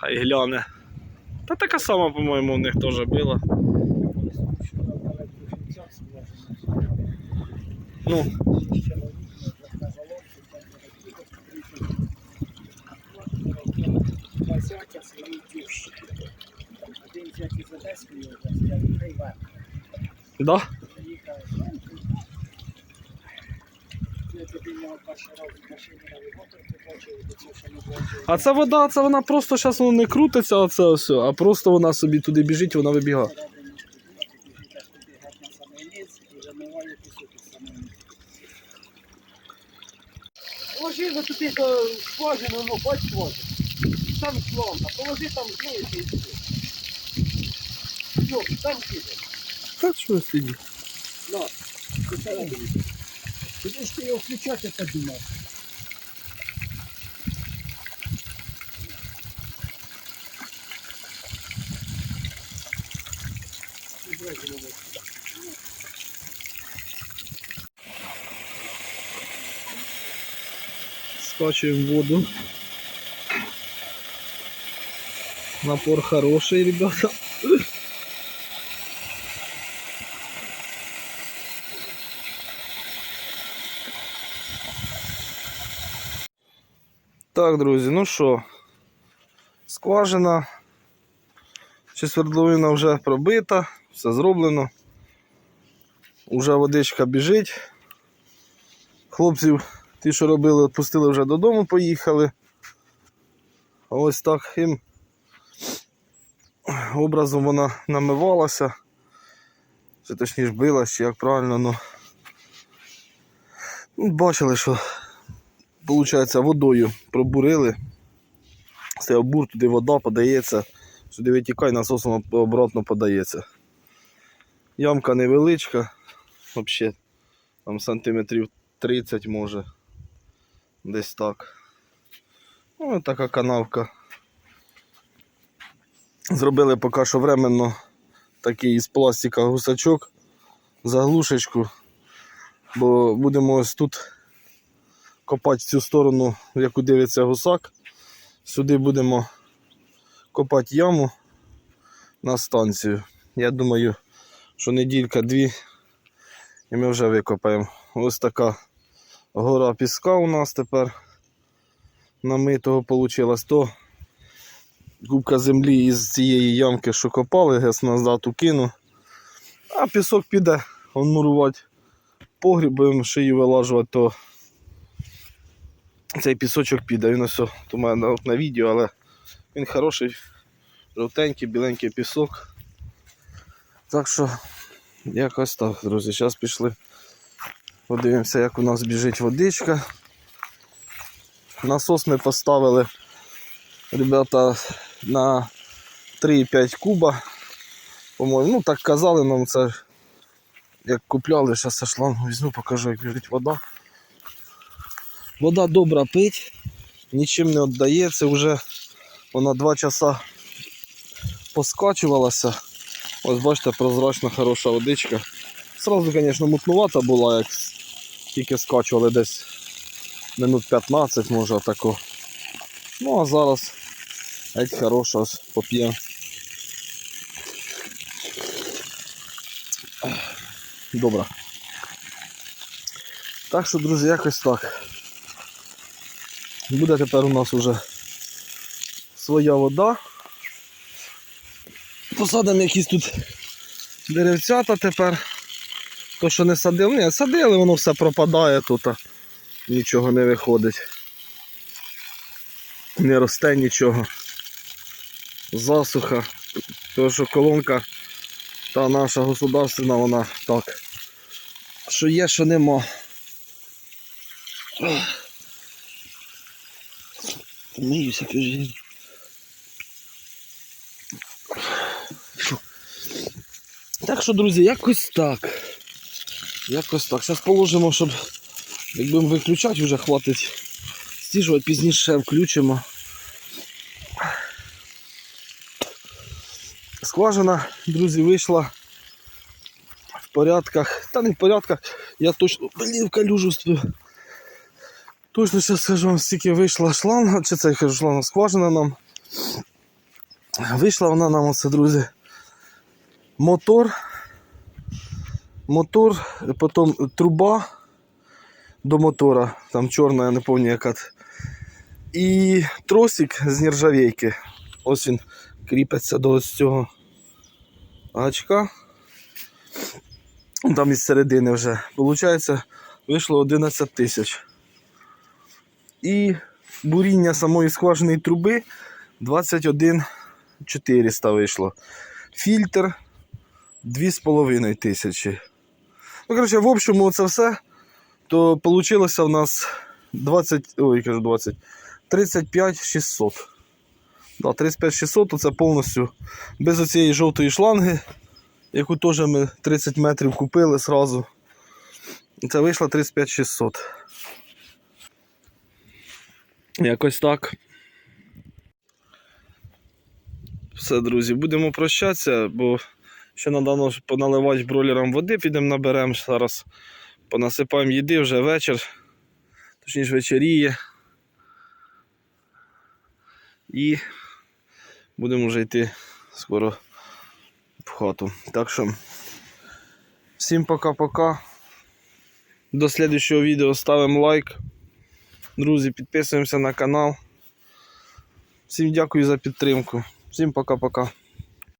Та й гляне. Та така сама, по-моєму, у них теж була. Ну, Один А ця вода, це вона просто зараз воно не крутиться, оце все, а просто вона собі туди біжить, вона вибігає. Положи за туди скважину, ну, бач скважину. Там шланга, положи там змієш і все. Все, там кидай. Та що сидить? На, посередині. Куда что ты включать это думал? Скачиваем воду. Напор хороший, ребята. Так, друзі, ну що, скважина, чи свердловина вже пробита, все зроблено. Уже водичка біжить. Хлопців Ті, що робили, відпустили вже додому, поїхали. А ось так їм образом вона намивалася. Чи точніше билась, чи як правильно, ну. ну бачили, що виходить, водою пробурили. Стояв бур, туди вода подається, сюди витікає, насосом обратно подається. Ямка невеличка, взагалі, там сантиметрів 30 може. Десь так. Ну, така канавка. Зробили поки що временно такий із пластика гусачок, заглушечку, бо будемо ось тут копати в цю сторону, в яку дивиться гусак. Сюди будемо копати яму на станцію. Я думаю, що неділька-дві і ми вже викопаємо. Ось така гора піска у нас тепер намитого вийшло. То кубка землі із цієї ямки, що копали, гес назад укину. А пісок піде он мурувати погріб, будемо шию вилажувати, то цей пісочок піде. Він ось у мене на, відео, але він хороший, жовтенький, біленький пісок. Так що якось так, друзі. Зараз пішли. Подивимося, як у нас біжить водичка. Насос ми поставили, ребята, на 3,5 куба. По-моєму, ну так казали нам це, як купляли, зараз я шлангу візьму, покажу, як біжить вода. Вода добра пить, нічим не віддається, вже вона 2 часа поскачувалася. Ось бачите, прозрачна хороша водичка. Сразу, звісно, мутнувата була, як тільки скачували десь минут 15, може отако. Ну а зараз геть хороша поп'є. Добре. Так що, друзі, якось так. Буде тепер у нас уже своя вода. Посадимо якісь тут деревцята тепер. То, що не садили, ні, садили, воно все пропадає тут, а нічого не виходить. Не росте нічого. Засуха. Тому що колонка та наша государственна, вона так. Що є, що нема. Миюся, кажіть. Так що, друзі, якось так. Якось так. Зараз положимо, щоб як будемо виключати, вже хватить стіжувати, пізніше включимо. Скважина, друзі, вийшла в порядках. Та не в порядках, я точно блін, калюжу стою. Точно зараз скажу вам, скільки вийшла шланга, чи це кажу, шланга скважина нам. Вийшла вона нам оце, друзі. Мотор. Мотор, потім труба до мотора, там чорна, я не пам'ятаю яка. І тросик з нержавейки. Ось він кріпиться до ось цього гачка. Там із середини вже. Получається, вийшло 11 тисяч. І буріння самої скважини труби 21 400 вийшло. Фільтр 2,5 тисячі. Ну, коротше, в общому це все. То вийшло в нас 20, ой, кажу 20, 35 600. Да, 35 600 то це повністю без оцієї жовтої шланги, яку теж ми 30 метрів купили сразу. Це вийшло 35 600. Якось так. Все, друзі, будемо прощатися, бо ще надано поналивати бройлерам води, підемо наберемо зараз. Понасипаємо їди вже вечір, точніше вечеріє. І будемо вже йти скоро в хату. Так що всім пока-пока. До слідчого відео ставимо лайк. Друзі, підписуємося на канал. Всім дякую за підтримку. Всім пока-пока.